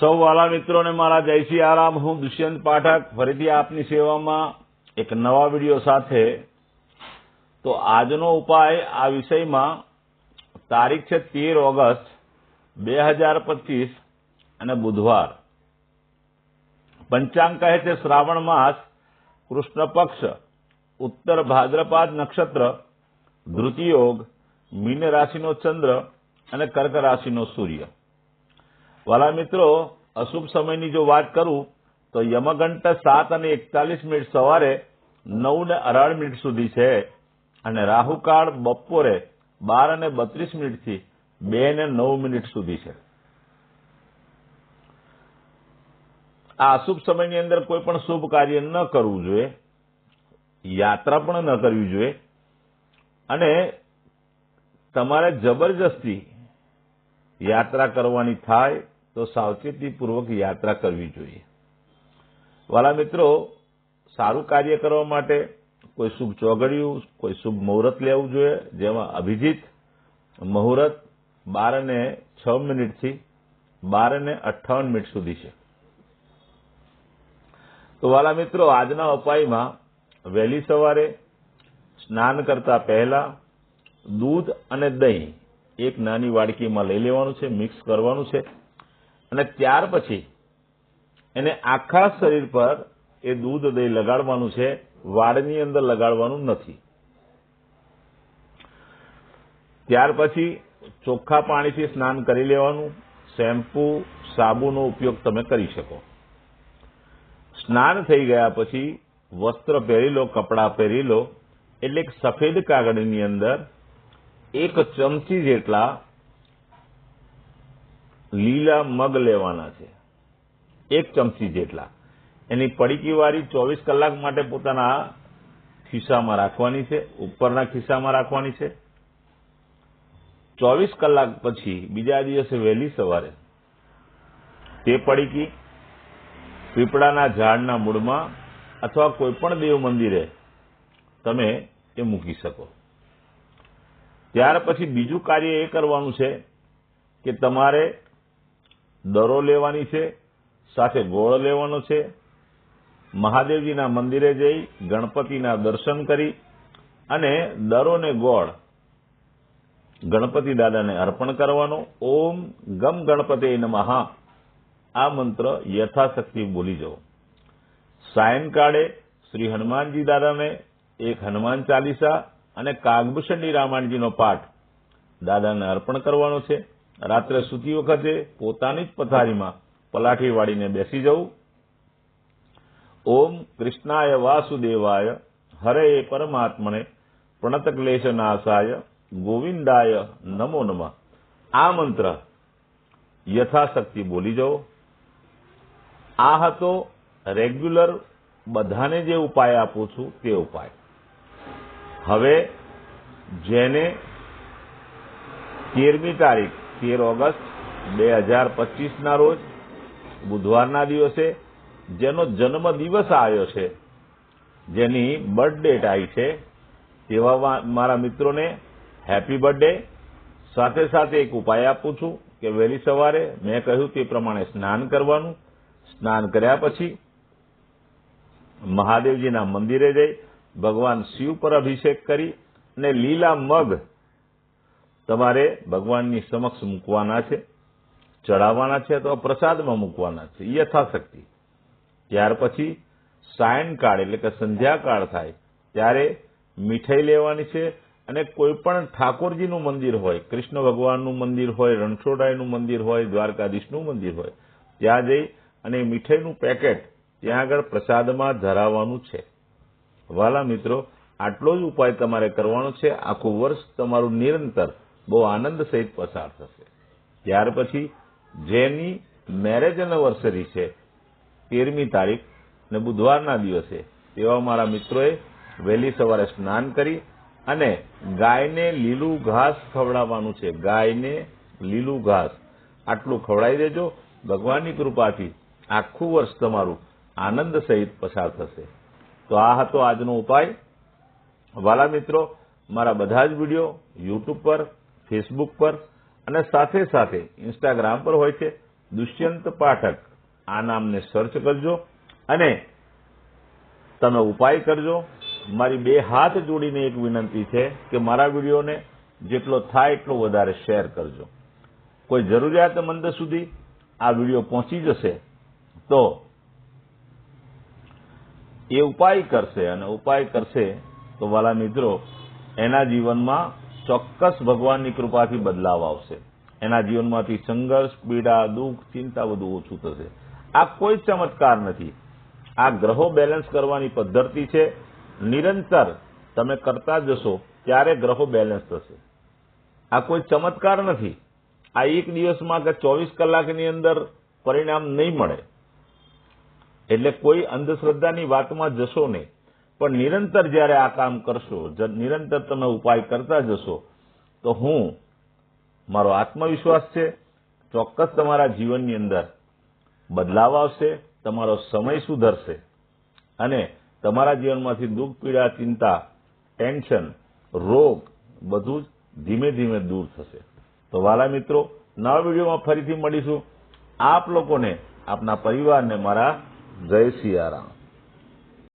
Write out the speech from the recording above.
સૌ વાલા મિત્રોને મારા જય આરામ. હું દુષ્યંત પાઠક. ફરીથી આપની સેવામાં એક નવા વીડિયો સાથે. તો આજનો ઉપાય આ વિષયમાં તારીખ છે તેર ઓગસ્ટ બે હજાર પચીસ અને બુધવાર. પંચાંગ કહે છે શ્રાવણ માસ કૃષ્ણ પક્ષ ઉત્તર ભાદ્રપાદ નક્ષત્ર, ધૃતિયોગ, મીન રાશિનો ચંદ્ર અને કર્ક રાશિનો સૂર્ય. વાલા મિત્રો, અશુભ સમયની જો વાત કરું, તો યમઘંટ સાત અને એકતાલીસ મિનિટ સવારે નવ ને અઢાર મિનિટ સુધી છે અને રાહુકાળ બપોરે બાર અને બત્રીસ મિનિટથી બે ને નવ મિનિટ સુધી છે. આ અશુભ સમયની અંદર કોઈ પણ શુભ કાર્ય ન કરવું જોઈએ, યાત્રા પણ ન કરવી જોઈએ, અને તમારે જબરજસ્તી યાત્રા કરવાની થાય તો સાવચેતીપૂર્વક યાત્રા કરવી જોઈએ. વાલા મિત્રો, સારું કાર્ય કરવા માટે કોઈ શુભ ચોગડિયું, કોઈ શુભ મુહૂર્ત લેવું જોઈએ, જેમાં અભિજીત, મુહૂર્ત બાર અને છ મિનિટથી બાર અને અઠ્ઠાવન મિનિટ સુધી છે. તો વાલા મિત્રો, આજના ઉપાયમાં વહેલી સવારે સ્નાન કરતા પહેલા દૂધ અને દહીં એક નાની વાડકીમાં લઈ લેવાનું છે, મિક્સ કરવાનું છે. અને ત્યાર પછી એને આખા શરીર પર એ દૂધ દહીં લગાડવાનું છે, વાળની અંદર લગાડવાનું નથી. ત્યાર પછી ચોખ્ખા પાણીથી સ્નાન કરી લેવાનું, શેમ્પુ, સાબુનો ઉપયોગ તમે કરી શકો. સ્નાન થઈ ગયા પછી વસ્ત્ર પહેરી લો, કપડાં પહેરી લો, એટલે એક સફેદ કાગળની અંદર એક ચમચી જેટલા લીલા મગ લેવાના છે. એક ચમચી જેટલા. એની પડીકીવાળી ચોવીસ કલાક માટે પોતાના ખિસ્સામાં રાખવાની છે, ઉપરના ખિસ્સામાં રાખવાની છે. ચોવીસ કલાક પછી બીજા દિવસે વહેલી સવારે તે પડીકી પીપળાના ઝાડના મૂળમાં અથવા કોઈ પણ દેવ મંદિરે તમે એ મૂકી શકો. ત્યાર પછી બીજું કાર્ય એ કરવાનું છે કે તમારે દરો લેવાની છે, સાથે ગોળ લેવાનો છે. મહાદેવજીના મંદિરે જઈ ગણપતિના દર્શન કરી અને દરો ને ગોળ ગણપતિ દાદાને અર્પણ કરવાનો. ઓમ ગમ ગણપતે નમઃ. આ મંત્ર યથાશક્તિ બોલી જવો. સાયંકાળે શ્રી હનુમાનજી દાદાને એક હનુમાન ચાલીસા અને કાગભૂષણની રામાયણજીનો પાઠ દાદાને અર્પણ કરવાનો છે. રાત્રે સૂતી વખતે પોતાની જ પથારીમાં પલાઠી વાળીને બેસી જવું. ઓમ કૃષ્ણાય વાસુદેવાય, હરે પરમાત્મને પ્રણત ક્લેશ નાશાય, ગોવિંદાય નમો નમઃ. આ મંત્ર યથાશક્તિ બોલી જવો. આ હતો રેગ્યુલર બધાને જે ઉપાય આપું છું તે ઉપાય. હવે જેને તેરમી તારીખ તેર ઓગસ્ટ બે હજાર પચીસના રોજ, બુધવારના દિવસે, જેનો જન્મ દિવસ આવ્યો છે, જેની બર્થ ડેટ આવી છે, તેવા મારા મિત્રોને હેપી બર્થડે સાથે સાથે એક ઉપાય આપું છું કે વહેલી સવારે મેં કહ્યું તે પ્રમાણે સ્નાન કરવાનું. સ્નાન કર્યા પછી મહાદેવજીના મંદિરે જઈ ભગવાન શિવ પર અભિષેક કરી અને લીલા મગ તમારે ભગવાનની સમક્ષ મૂકવાના છે, ચડાવવાના છે અથવા પ્રસાદમાં મૂકવાના છે, યથાશક્તિ. ત્યાર પછી સાયનકાળ એટલે કે સંધ્યાકાળ થાય, ત્યારે મીઠાઈ લેવાની છે અને કોઈ પણ ઠાકોરજીનું મંદિર હોય, કૃષ્ણ ભગવાનનું મંદિર હોય રણછોડાઈનું મંદિર હોય, દ્વારકાધીશનું મંદિર હોય, ત્યાં જઈ અને મીઠાઈનું પેકેટ ત્યાં આગળ પ્રસાદમાં ધરાવવાનું છે. વાલા મિત્રો, આટલો જ ઉપાય તમારે કરવાનો છે. આખું વર્ષ તમારું નિરંતર બહુ આનંદ સહિત પસાર થશે. ત્યાર પછી જેની મેરેજ એનિવર્સરી છે, તેરમી તારીખ ને બુધવારના દિવસે તેવા મારા મિત્રોએ વહેલી સવારે સ્નાન કરી અને ગાયને લીલું ઘાસ ખવડાવવાનું છે. ગાયને લીલું ઘાસ. આટલું ખવડાવી દેજો. ભગવાનની કૃપાથી આખું વર્ષ તમારું આનંદ સહિત પસાર થશે. તો આ હતો આજનો ઉપાય. વાલા મિત્રો, મારા બધા જ વીડિયો યુટ્યુબ પર ફેસબુક પર અને સાથે સાથે ઇન્સ્ટાગ્રામ પર હોય છે. દુષ્યંત પાઠક, આ નામને સર્ચ કરજો અને તમે ઉપાય કરજો. મારી બે હાથ જોડીને એક વિનંતી છે કે મારા વિડીયોને જેટલો થાય એટલો વધારે શેર કરજો. કોઈ જરૂરિયાતમંદ સુધી આ વીડિયો પહોંચી જશે તો એ ઉપાય કરશે અને ઉપાય કરશે તો વાલા મિત્રો, એના જીવનમાં ચોક્કસ ભગવાનની કૃપાથી બદલાવ આવશે. એના જીવનમાંથી સંઘર્ષ, પીડા, દુઃખ, ચિંતા બધું ઓછું થશે. આ કોઈ ચમત્કાર નથી. આ ગ્રહો બેલેન્સ કરવાની પદ્ધતિ છે. નિરંતર તમે કરતા જશો ત્યારે ગ્રહો બેલેન્સ થશે. આ કોઈ ચમત્કાર નથી. આ એક દિવસમાં કે ચોવીસ કલાકની અંદર પરિણામ નહીં મળે. એટલે કોઈ અંધશ્રદ્ધાની વાતમાં જશો નહીં. પણ નિરંતર જ્યારે આ કામ કરશો નિરંતર તમે ઉપાય કરતા જશો, તો હું, મારો આત્મવિશ્વાસ છે, ચોક્કસ તમારા જીવનની અંદર બદલાવ આવશે, તમારો સમય સુધરશે અને તમારા જીવનમાંથી દુઃખ, પીડા, ચિંતા, ટેન્શન, રોગ બધું જ ધીમે ધીમે દૂર થશે. તો વાલા મિત્રો, નવા વિડીયોમાં ફરીથી મળીશું. આપ લોકોને, આપના પરિવારને મારા જય સિયારામ.